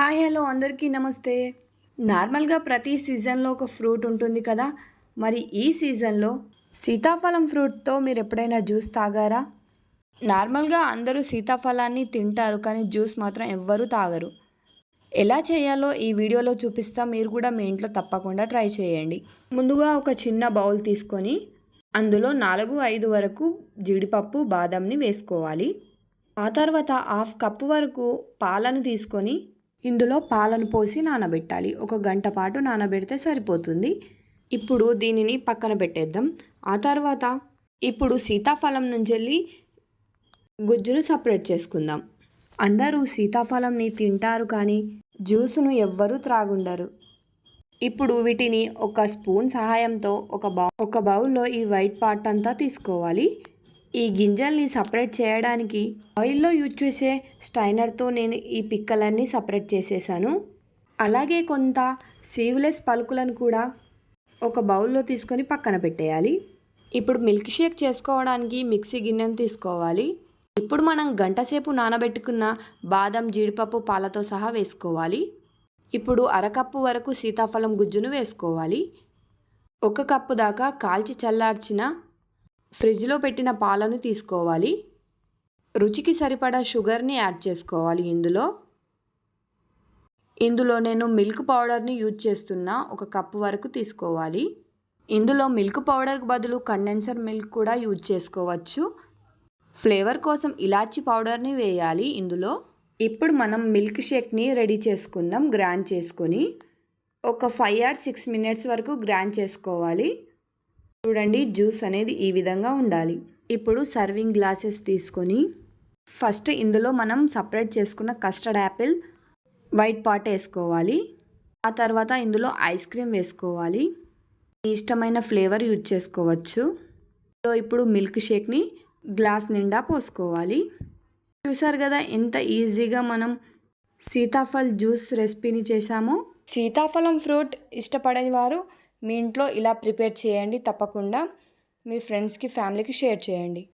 Hi hello అందరికీ నమస్తే. నార్మల్గా ప్రతి సీజన్లో ఒక ఫ్రూట్ ఉంటుంది కదా? మరి ఈ సీజన్లో సీతాఫలం ఫ్రూట్తో మీరు ఎప్పుడైనా జ్యూస్ తాగారా? నార్మల్గా అందరూ సీతాఫలాన్ని తింటారు కానీ జ్యూస్ మాత్రం ఎవ్వరూ తాగరు. ఎలా చేయాలో ఈ వీడియోలో చూపిస్తా మీరు కూడా మీ ఇంట్లో తప్పకుండా ట్రై చేయండి. ముందుగా ఒక చిన్న బౌల్ తీసుకొని అందులో నాలుగు ఐదు వరకు జీడిపప్పు బాదంని వేసుకోవాలి. ఆ తర్వాత హాఫ్ కప్పు వరకు పాలను తీసుకొని ఇందులో పాలను పోసి నానబెట్టాలి. ఒక గంట పాటు నానబెడితే సరిపోతుంది. ఇప్పుడు దీనిని పక్కన పెట్టేద్దాం. ఆ తర్వాత ఇప్పుడు సీతాఫలం నుంచి వెళ్ళి గుజ్జును సపరేట్ చేసుకుందాం. అందరూ సీతాఫలంని తింటారు కానీ జ్యూస్ను ఎవ్వరూ త్రాగుండరు. ఇప్పుడు వీటిని ఒక స్పూన్ సహాయంతో ఒక బౌ ఒక బౌల్లో ఈ వైట్ పార్ట్ అంతా తీసుకోవాలి. ఈ గింజల్ని సపరేట్ చేయడానికి ఆయిల్లో యూజ్ చేసే స్టైనర్తో నేను ఈ పిక్కలన్నీ సపరేట్ చేసేసాను. అలాగే కొంత సీవ్లెస్ పలుకులను కూడా ఒక బౌల్లో తీసుకొని పక్కన పెట్టేయాలి. ఇప్పుడు మిల్క్ షేక్ చేసుకోవడానికి మిక్సీ గిన్నెను తీసుకోవాలి. ఇప్పుడు మనం గంటసేపు నానబెట్టుకున్న బాదం జీడిపప్పు పాలతో సహా వేసుకోవాలి. ఇప్పుడు అరకప్పు వరకు సీతాఫలం గుజ్జును వేసుకోవాలి. ఒక కప్పు దాకా కాల్చి చల్లార్చిన ఫ్రిడ్జ్లో పెట్టిన పాలను తీసుకోవాలి. రుచికి సరిపడా షుగర్ని యాడ్ చేసుకోవాలి ఇందులో. ఇందులో నేను మిల్క్ పౌడర్ని యూజ్ చేస్తున్న ఒక కప్పు వరకు తీసుకోవాలి. ఇందులో మిల్క్ పౌడర్కి బదులు కండెన్సర్ మిల్క్ కూడా యూజ్ చేసుకోవచ్చు. ఫ్లేవర్ కోసం ఇలాచి పౌడర్ని వేయాలి ఇందులో. ఇప్పుడు మనం మిల్క్ షేక్ని రెడీ చేసుకుందాం గ్రాండ్ చేసుకొని. ఒక ఫైవ్ ఆర్ సిక్స్ మినిట్స్ వరకు గ్రాండ్ చేసుకోవాలి. చూడండి జ్యూస్ అనేది ఈ విధంగా ఉండాలి. ఇప్పుడు సర్వింగ్ గ్లాసెస్ తీసుకొని ఫస్ట్ ఇందులో మనం సపరేట్ చేసుకున్న కస్టర్డ్ యాపిల్ వైట్ పాట్ వేసుకోవాలి. ఆ తర్వాత ఇందులో ఐస్ క్రీమ్ వేసుకోవాలి. మీ ఇష్టమైన ఫ్లేవర్ యూజ్ చేసుకోవచ్చు. సో ఇప్పుడు మిల్క్ షేక్ని గ్లాస్ నిండా పోసుకోవాలి. చూసారు కదా ఎంత ఈజీగా మనం సీతాఫల్ జ్యూస్ రెసిపీని చేశామో? సీతాఫలం ఫ్రూట్ ఇష్టపడని వారు మీ ఇంట్లో ఇలా ప్రిపేర్ చేయండి తప్పకుండా. మీ ఫ్రెండ్స్కి ఫ్యామిలీకి షేర్ చేయండి.